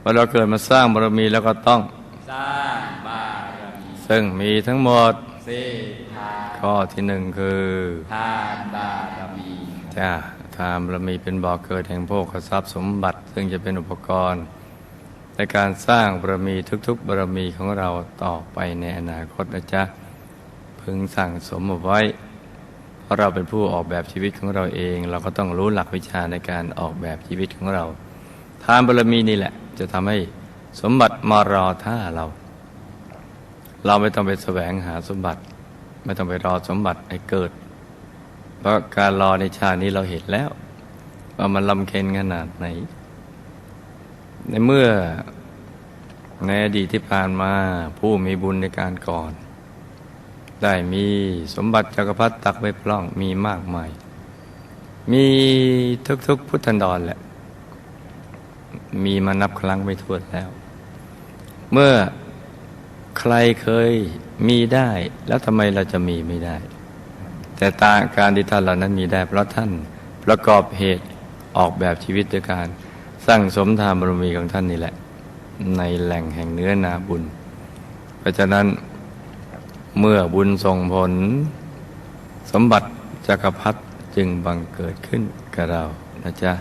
พอเราเกิดมาสร้างบารมีแล้วก็ต้อง สร้างบารมี ซึ่งมีทั้งหมดสี่ทานข้อที่หนึ่งคือทานบารมีจ้าทานบารมีเป็นบ่อเกิดแห่งโภคทรัพย์สมบัติ ซึ่งจะเป็นอุปกรณ์ในการสร้างบารมีทุกๆบารมีของเราต่อไปในอนาคตนะจ๊ะพึงสั่งสมเอาไว้ เพราะเราเป็นผู้ออกแบบชีวิตของเราเอง เราก็ต้องรู้หลักวิชาในการออกแบบชีวิตของเรา ทานบารมีนี่แหละ จะทำให้สมบัติมารอท่าเรา เราไม่ต้องไปแสวงหาสมบัติ ไม่ต้องไปรอสมบัติให้เกิด เพราะการรอในชาตินี้เราเห็นแล้ว ว่ามันลำเค็ญขนาดไหน ในเมื่อในอดีตที่ผ่านมาผู้มีบุญในการก่อน ได้มีสมบัติจักรพรรดิตักไว้พร่องมีมากมาย มีทุกๆพุทธันดรแหละ มีมานับครั้งไม่ถ้วนแล้ว เมื่อใครเคยมีได้ แล้วทำไมเราจะมีไม่ได้ แต่ตาการที่ท่านเหล่านั้นมีได้ เพราะท่านประกอบเหตุออกแบบชีวิตด้วยการสร้างสมทานบารมีของท่านนี่แหละ ในแหล่งแห่งเนื้อนาบุญ เพราะฉะนั้นเมื่อบุญส่งผล สมบัติจักรพรรดิจึงบังเกิดขึ้นกับเรานะจ๊ะ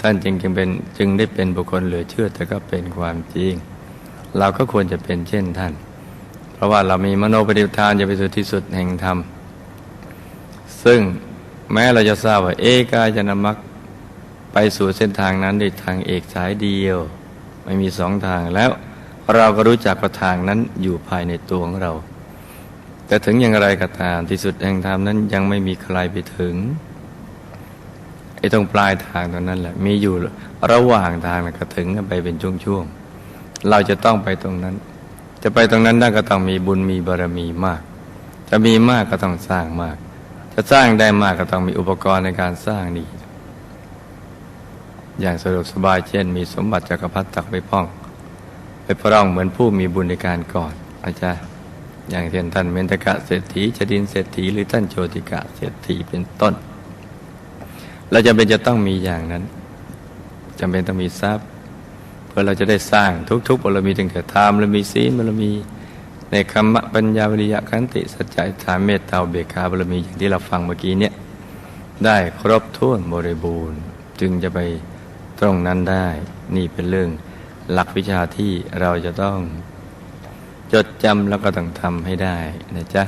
ท่านจึงจึงเป็นจึงได้เป็นบุคคลเหลือเชื่อแต่ก็เป็นความจริง เราก็ควรจะเป็นเช่นท่าน เพราะว่าเรามีมโนปฏิทานจะไปสู่ที่สุดแห่งธรรม ซึ่งแม้เราจะทราบว่าเอกายนมักไปสู่เส้นทางนั้นด้วยทางเอกสายเดียว ไม่มีสองทางแล้วเราก็รู้จักว่าทางนั้นอยู่ภายในตัวของเรา แต่ถึงอย่างไรก็ตามที่สุดแห่งธรรมนั้นยังไม่มีใครไปถึง ไอ้ตรงปลายทางตรงนั้นแหละ มีอยู่ระหว่างทางนะก็ถึงกันไปเป็นช่วงๆเราจะต้องไปตรงนั้น จะไปตรงนั้นได้ก็ต้องมีบุญมีบารมีมาก จะมีมากก็ต้องสร้างมาก จะสร้างได้มากก็ต้องมีอุปกรณ์ในการสร้างดีอย่างสะดวกสบายเช่น มีสมบัติจักรพรรดิตักไปพ่อง ไปพร่องเหมือนผู้มีบุญในการก่อนอาจารย์อย่างเช่นท่านเมนตกะเศรษฐีชดินเศรษฐีหรือท่านโจติกะเศรษฐีเป็นต้น เราจำเป็นจะต้องมีอย่างนั้นจำเป็นต้องมีทรัพย์ เพื่อเราจะได้สร้างทุกๆบารมีตั้งแต่ทานบารมีศีลบารมีในคำมปัญญาวิริยะขันติสัจจะฐานเมตตาเบกขาบารมีอย่างที่เราฟังเมื่อกี้เนี่ยได้ครบถ้วนบริบูรณ์จึงจะไปตรงนั้นได้ นี่เป็นเรื่องหลักวิชาที่เราจะต้องจดจำแล้วก็ต้องทำให้ได้นะจ๊ะ